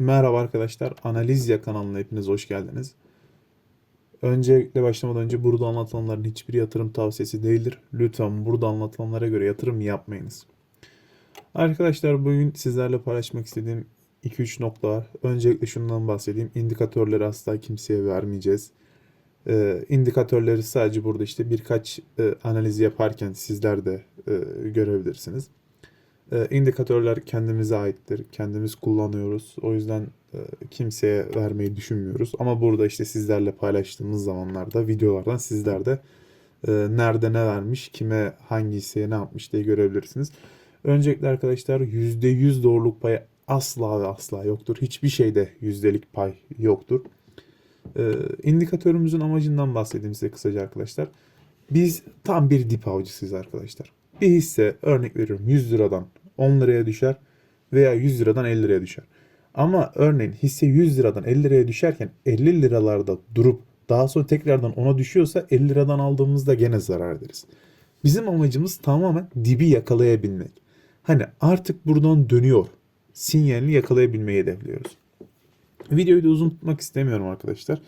Merhaba arkadaşlar. Analizya kanalına hepiniz hoş geldiniz. Öncelikle başlamadan önce burada anlatılanların hiçbir yatırım tavsiyesi değildir. Lütfen burada anlatılanlara göre yatırım yapmayınız. Arkadaşlar bugün sizlerle paylaşmak istediğim 2-3 nokta var. Öncelikle şundan bahsedeyim. İndikatörleri asla kimseye vermeyeceğiz. Ee, indikatörleri sadece burada işte birkaç e, analiz yaparken sizler de e, görebilirsiniz. E, indikatörler kendimize aittir. Kendimiz kullanıyoruz. O yüzden e, kimseye vermeyi düşünmüyoruz. Ama burada işte sizlerle paylaştığımız zamanlarda videolardan sizler de e, nerede ne vermiş, kime hangi hisseye ne yapmış diye görebilirsiniz. Öncelikle arkadaşlar %100 doğruluk payı asla ve asla yoktur. Hiçbir şeyde yüzdelik pay yoktur. E, indikatörümüzün amacından bahsedeyim size kısaca arkadaşlar. Biz tam bir dip avcısıyız arkadaşlar. Bir hisse örnek veriyorum 100 liradan 10 liraya düşer veya 100 liradan 50 liraya düşer. Ama örneğin hisse 100 liradan 50 liraya düşerken 50 liralarda durup daha sonra tekrardan ona düşüyorsa 50 liradan aldığımızda gene zarar ederiz. Bizim amacımız tamamen dibi yakalayabilmek. Hani artık buradan dönüyor. Sinyalini yakalayabilmeyi hedefliyoruz. Videoyu da uzun tutmak istemiyorum arkadaşlar.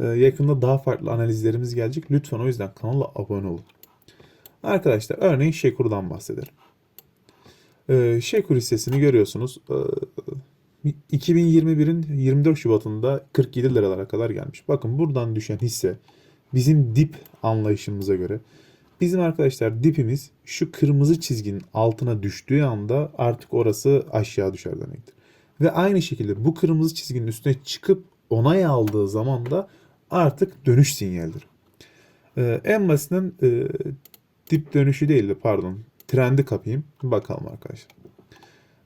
Ee, yakında daha farklı analizlerimiz gelecek. Lütfen o yüzden kanala abone olun. Arkadaşlar örneğin Şekur'dan bahsedelim. Ee, Şekur hissesini görüyorsunuz. Ee, 2021'in 24 Şubat'ında 47 liralara kadar gelmiş. Bakın buradan düşen hisse bizim dip anlayışımıza göre bizim arkadaşlar dipimiz şu kırmızı çizginin altına düştüğü anda artık orası aşağı düşer demektir. Ve aynı şekilde bu kırmızı çizginin üstüne çıkıp onay aldığı zaman da artık dönüş sinyalidir. Ee, en basitinden e, dip dönüşü değil de pardon trendi kapayım. Bakalım arkadaşlar.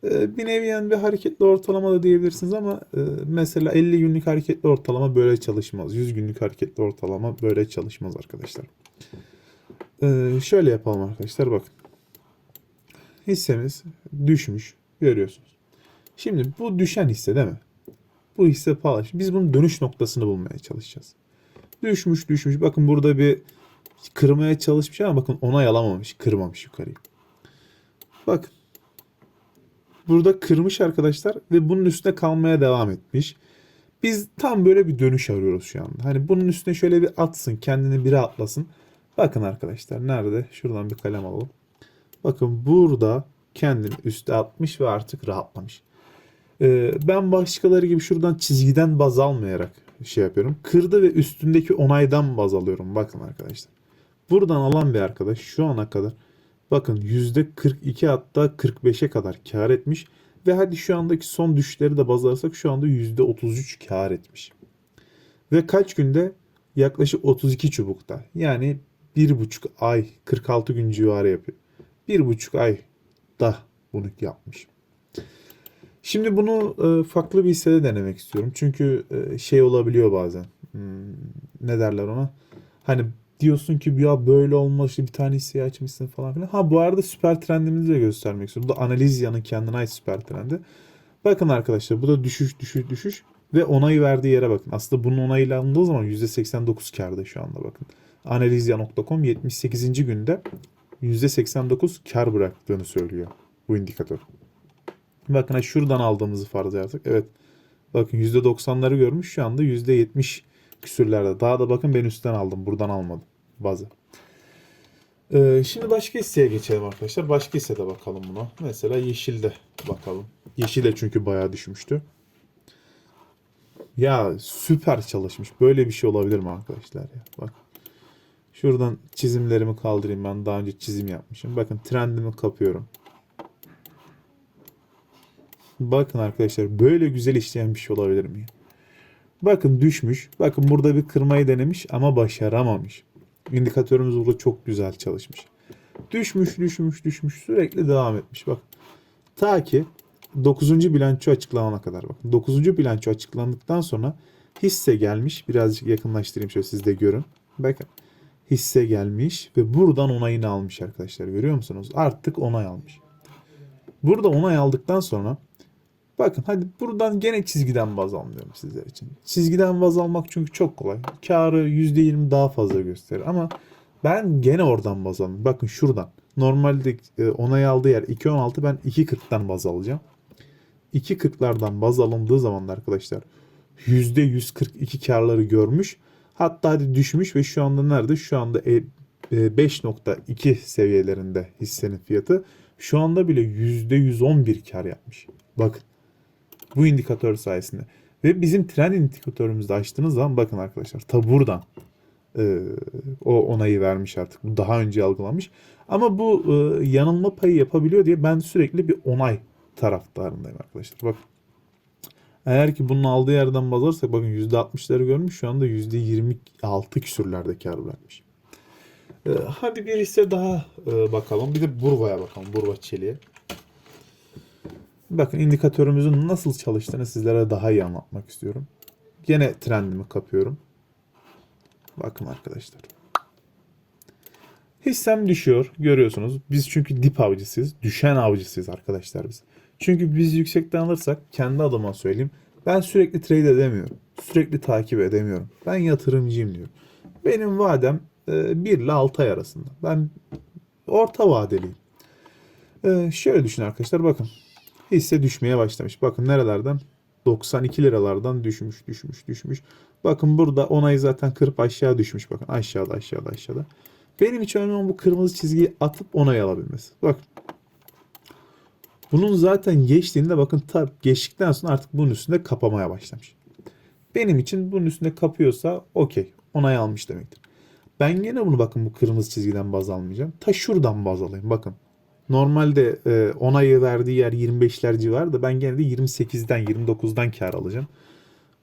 Ee, bir nevi yani bir hareketli ortalama da diyebilirsiniz ama e, mesela 50 günlük hareketli ortalama böyle çalışmaz. 100 günlük hareketli ortalama böyle çalışmaz arkadaşlar. Ee, şöyle yapalım arkadaşlar bakın. Hissemiz düşmüş görüyorsunuz. Şimdi bu düşen hisse değil mi? Bu hisse pahalı. Biz bunun dönüş noktasını bulmaya çalışacağız. Düşmüş düşmüş. Bakın burada bir kırmaya çalışmış ama bakın onay alamamış. Kırmamış yukarıyı. Bakın. Burada kırmış arkadaşlar ve bunun üstüne kalmaya devam etmiş. Biz tam böyle bir dönüş arıyoruz şu anda. Hani bunun üstüne şöyle bir atsın. Kendini biri atlasın. Bakın arkadaşlar nerede? Şuradan bir kalem alalım. Bakın burada kendini üste atmış ve artık rahatlamış. Ee, ben başkaları gibi şuradan çizgiden baz almayarak şey yapıyorum. Kırdı ve üstündeki onaydan baz alıyorum. Bakın arkadaşlar. Buradan alan bir arkadaş şu ana kadar bakın %42 hatta 45'e kadar kar etmiş. Ve hadi şu andaki son düşüşleri de baz alırsak şu anda %33 kar etmiş. Ve kaç günde? Yaklaşık 32 çubukta. Yani 1,5 ay 46 gün civarı yapıyor. 1,5 ay da bunu yapmış. Şimdi bunu e, farklı bir hissede denemek istiyorum. Çünkü e, şey olabiliyor bazen. Hmm, ne derler ona? Hani diyorsun ki ya böyle işte bir tane hisseyi açmışsın falan filan. Ha bu arada süper trendimizi de göstermek istiyorum. Bu da Analizya'nın kendine ait süper trendi. Bakın arkadaşlar bu da düşüş düşüş düşüş ve onayı verdiği yere bakın. Aslında bunun onayıyla alındığı zaman %89 karda şu anda bakın. Analizya.com 78. günde %89 kar bıraktığını söylüyor bu indikatör. Bakın şuradan aldığımızı farz edersek. Evet. Bakın %90'ları görmüş şu anda %70 küsürlerde. Daha da bakın ben üstten aldım. Buradan almadım bazı. Ee, şimdi başka hisseye geçelim arkadaşlar. Başka hissede bakalım buna. Mesela yeşilde bakalım. Yeşil de çünkü bayağı düşmüştü. Ya süper çalışmış. Böyle bir şey olabilir mi arkadaşlar ya? Bak. Şuradan çizimlerimi kaldırayım. Ben daha önce çizim yapmışım. Bakın trendimi kapıyorum. Bakın arkadaşlar böyle güzel işleyen bir şey olabilir mi? Bakın düşmüş. Bakın burada bir kırmayı denemiş ama başaramamış. İndikatörümüz burada çok güzel çalışmış. Düşmüş, düşmüş, düşmüş. Sürekli devam etmiş. Bak. Ta ki 9. bilanço açıklanana kadar. Bakın 9. bilanço açıklandıktan sonra hisse gelmiş. Birazcık yakınlaştırayım şöyle siz de görün. Bakın. Hisse gelmiş ve buradan onayını almış arkadaşlar. Görüyor musunuz? Artık onay almış. Burada onay aldıktan sonra Bakın hadi buradan gene çizgiden baz almıyorum sizler için. Çizgiden baz almak çünkü çok kolay. Karı %20 daha fazla gösterir ama ben gene oradan baz alıyorum. Bakın şuradan. Normalde e, onay aldığı yer 2.16 ben 2.40'tan baz alacağım. 2.40'lardan baz alındığı zaman da arkadaşlar %142 karları görmüş. Hatta hadi düşmüş ve şu anda nerede? Şu anda e- e, 5.2 seviyelerinde hissenin fiyatı. Şu anda bile %111 kar yapmış. Bakın. Bu indikatör sayesinde. Ve bizim trend indikatörümüzde açtığınız zaman bakın arkadaşlar. Ta buradan e, o onayı vermiş artık. Bu daha önce algılanmış. Ama bu e, yanılma payı yapabiliyor diye ben sürekli bir onay taraftarındayım arkadaşlar. Bakın. Eğer ki bunun aldığı yerden baz alırsak bakın %60'ları görmüş. Şu anda %26 küsürlerde kar vermiş. E, hadi bir hisse daha e, bakalım. Bir de Burva'ya bakalım. Burva Çelik'e. Bakın indikatörümüzün nasıl çalıştığını sizlere daha iyi anlatmak istiyorum. Gene trendimi kapıyorum. Bakın arkadaşlar. Hissem düşüyor. Görüyorsunuz. Biz çünkü dip avcısıyız. Düşen avcısıyız arkadaşlar biz. Çünkü biz yüksekten alırsak kendi adıma söyleyeyim. Ben sürekli trade edemiyorum. Sürekli takip edemiyorum. Ben yatırımcıyım diyor. Benim vadem e, 1 ile 6 ay arasında. Ben orta vadeliyim. E, şöyle düşün arkadaşlar bakın. Hisse düşmeye başlamış. Bakın nerelerden? 92 liralardan düşmüş, düşmüş, düşmüş. Bakın burada onayı zaten kırıp aşağı düşmüş. Bakın aşağıda, aşağıda, aşağıda. Benim için önemli olan bu kırmızı çizgiyi atıp onay alabilmesi. Bakın. Bunun zaten geçtiğinde bakın tab geçtikten sonra artık bunun üstünde kapamaya başlamış. Benim için bunun üstünde kapıyorsa okey. Onay almış demektir. Ben gene bunu bakın bu kırmızı çizgiden baz almayacağım. Ta şuradan baz alayım. Bakın. Normalde e, onayı verdiği yer 25'ler civarı ben gene de 28'den 29'dan kar alacağım.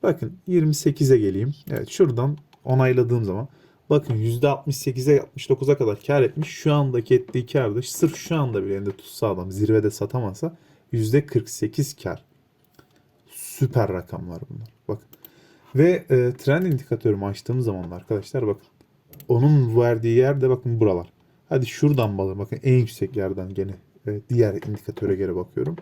Bakın 28'e geleyim. Evet şuradan onayladığım zaman bakın %68'e 69'a kadar kar etmiş. Şu andaki ettiği kar da sırf şu anda bile elinde tutsa adam zirvede satamasa %48 kar. Süper rakamlar bunlar. Bakın. Ve e, trend indikatörümü açtığım zaman da arkadaşlar bakın. Onun verdiği yerde bakın buralar. Hadi şuradan bakalım. Bakın en yüksek yerden gene diğer indikatöre göre bakıyorum.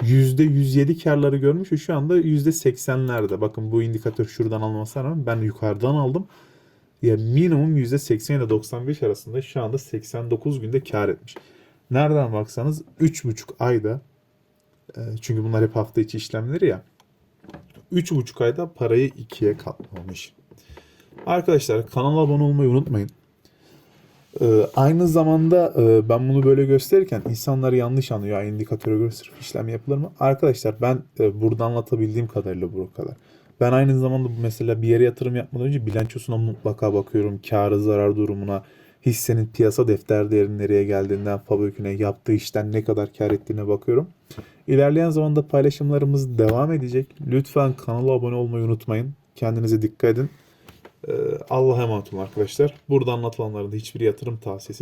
%107 karları görmüş ve şu anda %80'lerde. Bakın bu indikatör şuradan almasına rağmen ben yukarıdan aldım. Ya minimum %80 ile 95 arasında şu anda 89 günde kar etmiş. Nereden baksanız 3,5 ayda e, çünkü bunlar hep hafta içi işlemleri ya 3,5 ayda parayı ikiye katlamış. Arkadaşlar kanala abone olmayı unutmayın. Ee, aynı zamanda e, ben bunu böyle gösterirken insanlar yanlış anlıyor. Ya, indikatöre göre sırf işlem yapılır mı? Arkadaşlar ben e, burada anlatabildiğim kadarıyla bu kadar. Ben aynı zamanda mesela bir yere yatırım yapmadan önce bilançosuna mutlaka bakıyorum. Karı zarar durumuna, hissenin piyasa defter değerinin nereye geldiğinden, fabrikine yaptığı işten ne kadar kar ettiğine bakıyorum. İlerleyen zamanda paylaşımlarımız devam edecek. Lütfen kanala abone olmayı unutmayın. Kendinize dikkat edin. Ee, Allah'a emanet olun arkadaşlar. Burada anlatılanların hiçbir yatırım tavsiyesi